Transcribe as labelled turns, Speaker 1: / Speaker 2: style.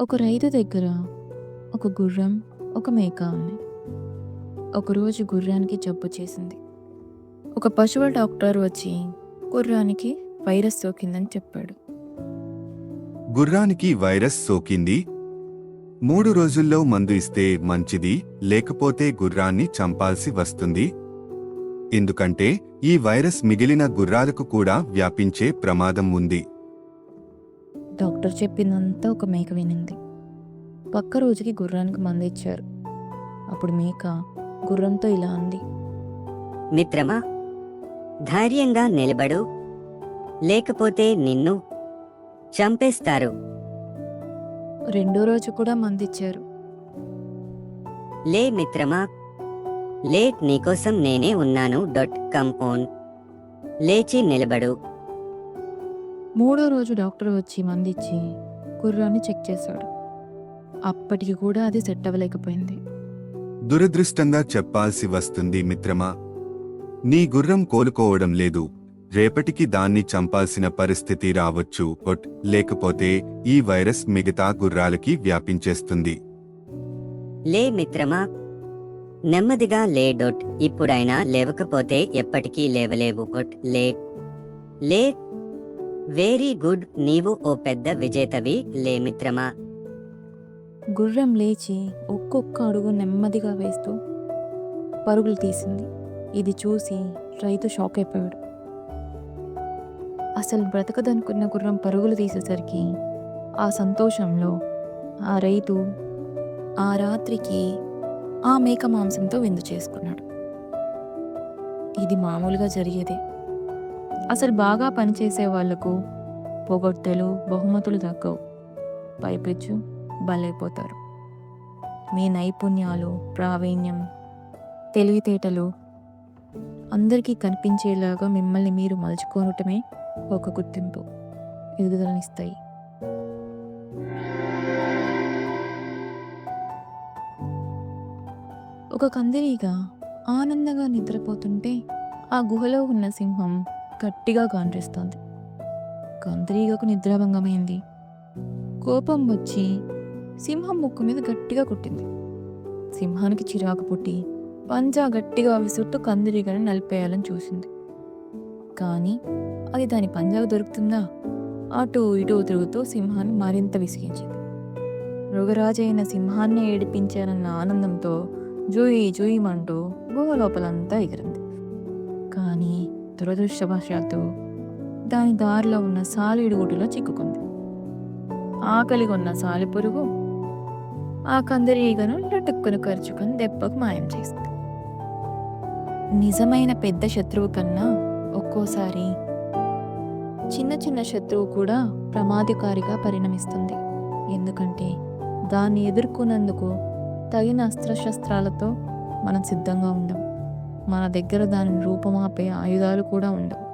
Speaker 1: ఒక రైతు దగ్గర ఒక గుర్రం ఒక మేక ఉంది. ఒకరోజు గుర్రానికి జబ్బు చేసింది. ఒక పశువుల డాక్టర్ వచ్చి గుర్రానికి వైరస్ సోకిందని చెప్పాడు.
Speaker 2: గుర్రానికి వైరస్ సోకింది? మూడు రోజుల్లో మందు ఇస్తే మంచిది లేకపోతే గుర్రాన్ని చంపాల్సి వస్తుంది? ఎందుకంటే ఈ వైరస్ మిగిలిన గుర్రాలకు కూడా వ్యాపించే ప్రమాదం ఉంది.
Speaker 1: డాక్టర్ చెప్పిందంతా ఒక మేక వినింది. పక్క రోజుకి గుర్రానికి మందు ఇచ్చారు. అప్పుడు మేక గుర్రంతో ఇలా అంది.
Speaker 3: మిత్రమా ధైర్యంగా నిలబడు. లేకపోతే నిన్ను చంపేస్తారు.
Speaker 1: రెండో రోజు కూడా మందు ఇచ్చారు.
Speaker 3: లే మిత్రమా లే నీకోసం నేనే ఉన్నాను. డొట్ కంపౌండ్ లేచి నిలబడు.
Speaker 1: మూడో రోజు డాక్టర్ వచ్చి మందిచ్చి గుర్రాన్ని చెక్ చేశాడు. అప్పటికి కూడా అది సెట్ అవ్వలేకపోయింది.
Speaker 2: దురదృష్టంగా చెప్పాల్సి వస్తుంది మిత్రమా. నీ గుర్రం కోలుకోవడం లేదు. రేపటికి దాన్ని చంపాల్సిన పరిస్థితి రావచ్చు ఒట్ లేకపోతే ఈ వైరస్ మిగతా గుర్రాలకి వ్యాపించేస్తుంది.
Speaker 3: లే మిత్రమా. నెమ్మదిగా లే డొట్. ఇప్పుడైనా లేవకపోతే ఎప్పటికీ లేవలేవు ఒట్ లే. లే వెరీ గుడ్ నీవు ఓ పెద్ద విజేతవి. లే మిత్రమా.
Speaker 1: గుర్రం లేచి ఒక్కొక్క అడుగు నెమ్మదిగా వేస్తూ పరుగులు తీసింది. ఇది చూసి రైతు షాక్ అయిపోయాడు. అసలు బ్రతకదనుకున్న గుర్రం పరుగులు తీసేసరికి ఆ సంతోషంలో ఆ రైతు ఆ రాత్రికి ఆ మేక మాంసంతో విందు చేసుకున్నాడు. ఇది మామూలుగా జరిగేదే. అసలు బాగా పనిచేసే వాళ్ళకు పొగొట్టెలు బహుమతులు తగ్గవు. పైపెచ్చు బలైపోతారు. మీ నైపుణ్యాలు ప్రావీణ్యం తెలివితేటలు అందరికీ కనిపించేలాగా మిమ్మల్ని మీరు మలుచుకోవటమే ఒక గుర్తింపు. ఎదుగుదలనిస్తాయి ఒక కందిరీగా ఆనందంగా నిద్రపోతుంటే ఆ గుహలో ఉన్న సింహం గట్టిగా గాండ్రిస్తోంది. కందిరీగకు నిద్రాభంగమైంది. కోపం వచ్చి సింహం ముక్కు మీద గట్టిగా కొట్టింది. సింహానికి చిరాకు పుట్టి పంజా గట్టిగా విసురుతూ కందిరీగను నలిపేయాలని చూసింది. కానీ అది దాని పంజాకు దొరుకుతుందా? అటు ఇటు తిరుగుతూ సింహాన్ని మరింత విసిగించింది. మృగరాజైన అయిన సింహాన్ని ఏడిపించానన్న ఆనందంతో జూయి జూయిమంటూ గుహ లోపలంతా ఎగిరింది. కానీ దురదృష్టవశాత్తు దాని దారిలో ఉన్న సాలిడు చిక్కుకుంది చిక్కుకుంది. ఉన్న సాలి సాలిపురుగు ఆ కందిరీగను లటుక్కును ఖర్చుకొని దెబ్బకు మాయం చేసింది. నిజమైన పెద్ద శత్రువు కన్నా ఒక్కోసారి చిన్న చిన్న శత్రువు కూడా ప్రమాదకారిగా పరిణమిస్తుంది. ఎందుకంటే దాన్ని ఎదుర్కొన్నందుకు తగిన అస్త్రశస్త్రాలతో మనం సిద్ధంగా ఉండం. మన దగ్గర దాని రూపమాపే ఆయుధాలు కూడా ఉండవు.